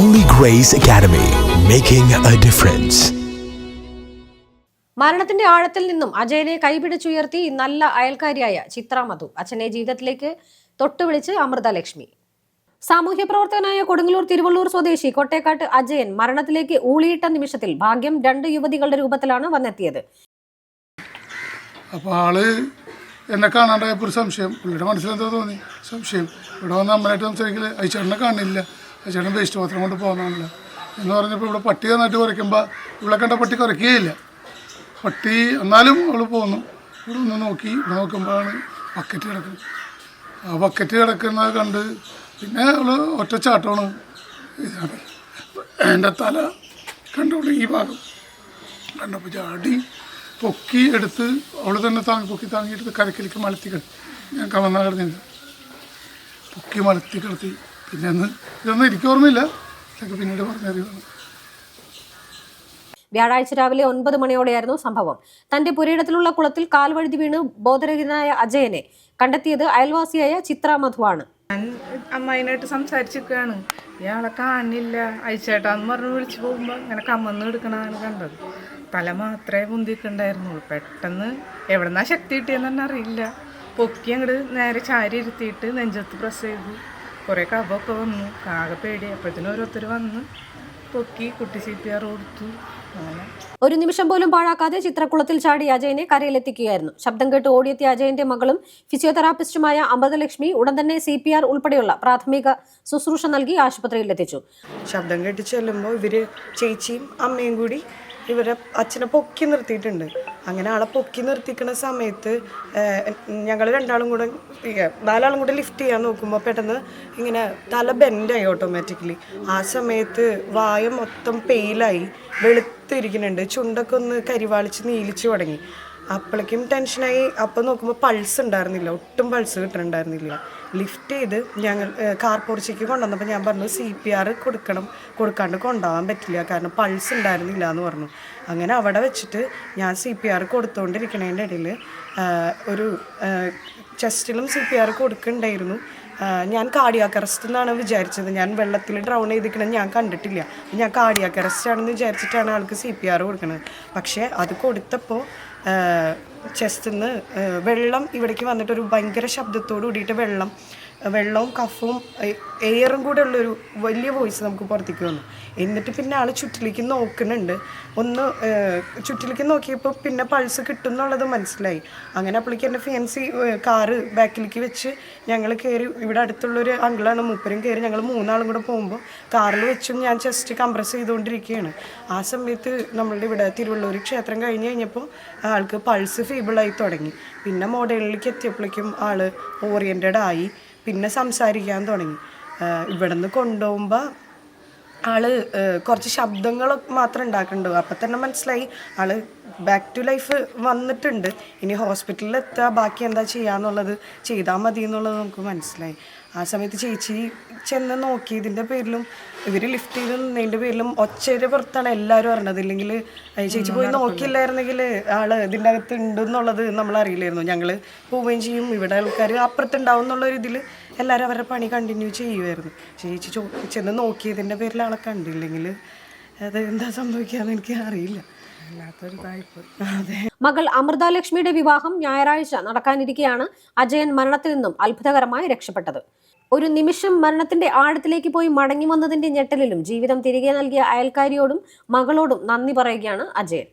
Holy Grace Academy, making a difference. മരണത്തിന്റെ ആഴത്തിൽ നിന്നും അജയനെ കൈപിടിച്ചുയർത്തി നല്ല അയൽക്കാരിയായ ചിത്ര മധു അച്ഛനെ ജീവിതത്തിലേക്ക് തൊട്ടുവിളിച്ച് അമൃതലക്ഷ്മി സാമൂഹ്യ പ്രവർത്തകനായ കൊടുങ്ങല്ലൂർ തിരുവള്ളൂർ സ്വദേശി കൊട്ടേക്കാട്ട് അജയൻ മരണത്തിലേക്ക് ഊളിയിട്ട നിമിഷത്തിൽ ഭാഗ്യം രണ്ട് യുവതികളുടെ രൂപത്തിലാണ് വന്നെത്തിയത്. അപ്പോൾ ആൾ എന്നെ കാണാണ്ടായപ്പോൾ ഒരു സംശയം. പുള്ളിയുടെ മനസ്സിലെന്താ തോന്നി. സംശയം. ഇവിടെ വന്ന് അമ്മനായിട്ട് സംസാരിക്കൽ. അയച്ചേട്ടനെ കാണില്ല. അയച്ചേട്ടൻ വേസ്റ്റ് പാത്രം കൊണ്ട് പോകുന്നതാണല്ലോ എന്ന് പറഞ്ഞപ്പോൾ ഇവിടെ പട്ടി നന്നായിട്ട് കുറയ്ക്കുമ്പോൾ ഇവിടെ കണ്ട പട്ടി കുറയ്ക്കുകയില്ല. പട്ടി എന്നാലും അവൾ പോന്നു. ഇവിടെ ഒന്ന് നോക്കി. ഇവിടെ നോക്കുമ്പോഴാണ് ബക്കറ്റ് കിടക്കുന്നത്. ആ ബക്കറ്റ് കിടക്കുന്നത് കണ്ട് പിന്നെ അവൾ ഒറ്റ ചാട്ടമാണ്. ഇതാണ് എന്റെ തല കണ്ടോളൂ ഈ ഭാഗം. കണ്ടപ്പോൾ ചാടി പൊക്കി എടുത്ത് അവൾ തന്നെ താങ്ങി പൊക്കി താങ്ങിയെടുത്ത് കരക്കിലേക്ക് മലത്തി കിടത്തി. ഞാൻ കവന്ന കിടന്നില്ല പൊക്കി മലത്തി കിടത്തി. പിന്നെ അന്ന് ഇതൊന്നും എനിക്ക് ഓർമ്മയില്ല. ഇതൊക്കെ പിന്നീട് പറഞ്ഞറിവാണ് വ്യാഴാഴ്ച രാവിലെ ഒൻപത് മണിയോടെയായിരുന്നു സംഭവം. തന്റെ പുരയിടത്തിലുള്ള കുളത്തിൽ കാൽ വഴുതി വീണ് ബോധരഹിതനായ അജയനെ കണ്ടെത്തിയത് അയൽവാസിയായ ചിത്ര മധുവാണ്. ഞാൻ അമ്മായിനായിട്ട് സംസാരിച്ചിരിക്കുകയാണ്. ഇയാളെ കാണില്ല. അയച്ചേട്ടാന്ന് പറഞ്ഞ് വിളിച്ചു പോകുമ്പോൾ ഇങ്ങനെ കമ്മന്ന് എടുക്കണതാണ് കണ്ടത്. തല മാത്രമേ പൊന്തിക്കുണ്ടായിരുന്നുള്ളൂ പെട്ടെന്ന് എവിടെന്നാ ശക്തി കിട്ടിയെന്ന് തന്നെ അറിയില്ല. പൊക്കി അങ്ങോട്ട് നേരെ ചാരി ഇരുത്തിയിട്ട് നെഞ്ചത്ത് പ്രസ് ചെയ്തു. കുറേ കബമൊക്കെ വന്നു. ആകെ പേടി. അപ്പോഴത്തേനും ഓരോരുത്തർ വന്ന് പൊക്കി കുട്ടി സി പി ആർ കൊടുത്തു. ഒരു നിമിഷം പോലും പാഴാക്കാതെ ചിത്രക്കുളത്തിൽ ചാടി അജയനെ കരയിലെത്തിക്കുകയായിരുന്നു. ശബ്ദം കേട്ട് ഓടിയെത്തിയ അജയന്റെ മകളും ഫിസിയോതെറാപ്പിസ്റ്റുമായ അമൃതലക്ഷ്മി ഉടൻ തന്നെ സി പി ആർ ഉൾപ്പെടെയുള്ള പ്രാഥമിക ശുശ്രൂഷ നൽകി ആശുപത്രിയിലെത്തിച്ചു. ശബ്ദം കേട്ട് ചെല്ലുമ്പോൾ ഇവർ ചേച്ചിയും അമ്മയും കൂടി ഇവരെ അച്ഛനെ പൊക്കി നിർത്തിയിട്ടുണ്ട്. അങ്ങനെ ആളെ പൊക്കി നിർത്തിക്കുന്ന സമയത്ത് ഞങ്ങൾ രണ്ടാളും കൂടെ നാലാളും കൂടെ ലിഫ്റ്റ് ചെയ്യാൻ നോക്കുമ്പോൾ പെട്ടെന്ന് ഇങ്ങനെ തല ബെൻഡായി ഓട്ടോമാറ്റിക്കലി ആ സമയത്ത് വായ മൊത്തം പെയിലായി വെളുത്തിരിക്കുന്നുണ്ട്. ചുണ്ടൊക്കെ ഒന്ന് കരിവാളിച്ച് നീലിച്ചു തുടങ്ങി. അപ്പോഴേക്കും ടെൻഷനായി. അപ്പം നോക്കുമ്പോൾ പൾസ് ഉണ്ടായിരുന്നില്ല. ഒട്ടും പൾസ് കിട്ടുന്നുണ്ടായിരുന്നില്ല ലിഫ്റ്റ് ചെയ്ത് ഞങ്ങൾ കാർ പൊറിച്ചേക്ക് കൊണ്ടുവന്നപ്പോൾ ഞാൻ പറഞ്ഞു സി പി ആർ കൊടുക്കണം. കൊടുക്കാണ്ട് കൊണ്ടുപോകാൻ പറ്റില്ല. കാരണം പൾസ് ഉണ്ടായിരുന്നില്ല എന്ന് പറഞ്ഞു. അങ്ങനെ അവിടെ വെച്ചിട്ട് ഞാൻ സി പി ആർ കൊടുത്തുകൊണ്ടിരിക്കണതിന്റെ ഇടയിൽ ഒരു ചെസ്റ്റിലും സി പി ആർ കൊടുക്കുന്നുണ്ടായിരുന്നു ഞാൻ കാർഡിയാക്ക് അറസ്റ്റ് എന്നാണ് വിചാരിച്ചത്. ഞാൻ വെള്ളത്തിൽ ഡ്രൗൺ ചെയ്തിരിക്കണത് ഞാൻ കണ്ടിട്ടില്ല. ഞാൻ കാർഡിയാക്ക് അറസ്റ്റ് ആണെന്ന് വിചാരിച്ചിട്ടാണ് ആൾക്ക് സി പി ആർ കൊടുക്കുന്നത് പക്ഷേ അത് കൊടുത്തപ്പോൾ ചെസ്റ്റിൽ നിന്ന് വെള്ളം ഇവിടേക്ക് വന്നിട്ട് ഒരു ഭയങ്കര ശബ്ദത്തോട് കൂടിയിട്ട് വെള്ളം വെള്ളവും കഫും എയറും കൂടെ ഉള്ളൊരു വലിയ വോയിസ് നമുക്ക് പുറത്തേക്ക് വന്നു. എന്നിട്ട് പിന്നെ ആൾ ചുറ്റിലേക്ക് നോക്കുന്നുണ്ട്. ഒന്ന് ചുറ്റിലേക്ക് നോക്കിയപ്പോൾ പിന്നെ പൾസ് കിട്ടും എന്നുള്ളത് മനസ്സിലായി. അങ്ങനെ അപ്പോഴേക്ക് എന്റെ ഫാൻസി കാറ് ബാക്കിലേക്ക് വെച്ച് ഞങ്ങൾ കയറി ഇവിടെ അടുത്തുള്ളൊരു അങ്കിളാണ് മൂപ്പരും കയറി ഞങ്ങൾ മൂന്നാളും കൂടെ പോകുമ്പോൾ കാറിൽ വെച്ചും ഞാൻ ജസ്റ്റ് കംപ്രസ് ചെയ്തുകൊണ്ടിരിക്കുകയാണ്. ആ സമയത്ത് നമ്മളുടെ ഇവിടെ തിരുവള്ളൂർ ക്ഷേത്രം കഴിഞ്ഞ് കഴിഞ്ഞപ്പോൾ ആൾക്ക് പൾസ് ഫീബിളായി തുടങ്ങി. പിന്നെ മോഡലിലേക്ക് എത്തിയപ്പോഴേക്കും ആൾ ഓറിയന്റഡ് ആയി. പിന്നെ സംസാരിക്കാൻ തുടങ്ങി. ഇവിടെ നിന്ന് കൊണ്ടുപോകുമ്പോൾ ആൾ കുറച്ച് ശബ്ദങ്ങൾ മാത്രം ഉണ്ടാക്കുന്നുണ്ട് അപ്പം തന്നെ മനസ്സിലായി ആൾ ബാക്ക് ടു ലൈഫ് വന്നിട്ടുണ്ട്. ഇനി ഹോസ്പിറ്റലിൽ എത്തുക ബാക്കി എന്താ ചെയ്യാന്നുള്ളത് ചെയ്താൽ മതി എന്നുള്ളത് നമുക്ക് മനസ്സിലായി. ആ സമയത്ത് ചേച്ചി ചെന്ന് നോക്കിയതിന്റെ പേരിലും ഇവർ ലിഫ്റ്റ് ചെയ്ത് നിന്നതിന്റെ പേരിലും ഒച്ചയുടെ പുറത്താണ് എല്ലാവരും അറിഞ്ഞത്. ഇല്ലെങ്കിൽ ചേച്ചി പോയി നോക്കിയില്ലായിരുന്നെങ്കിൽ ആൾ ഇതിന്റെ അകത്ത് ഉണ്ട് എന്നുള്ളത് നമ്മൾ അറിയില്ലായിരുന്നു ഞങ്ങൾ പോവുകയും ചെയ്യും. ഇവിടെ ആൾക്കാർ അപ്പുറത്തുണ്ടാവും എന്നുള്ള ഒരു ഇതിൽ എല്ലാവരും അവരുടെ പണി കണ്ടിന്യൂ ചെയ്യുമായിരുന്നു ചേച്ചി ചോ ചെന്ന് നോക്കിയതിന്റെ പേരിൽ ആളെ കണ്ടില്ലെങ്കിൽ അത് എന്താ സംഭവിക്കാന്ന് എനിക്ക് അറിയില്ല. മകൾ അമൃത ലക്ഷ്മിയുടെ വിവാഹം ഞായറാഴ്ച നടക്കാനിരിക്കെയാണ് അജയൻ മരണത്തിൽ നിന്നും അത്ഭുതകരമായി രക്ഷപ്പെട്ടത്. ഒരു നിമിഷം മരണത്തിന്റെ ആഴത്തിലേക്ക് പോയി മടങ്ങി വന്നതിന്റെ ഞെട്ടലിലും ജീവിതം തിരികെ നൽകിയ അയൽക്കാരിയോടും മകളോടും നന്ദി പറയുകയാണ് അജയൻ.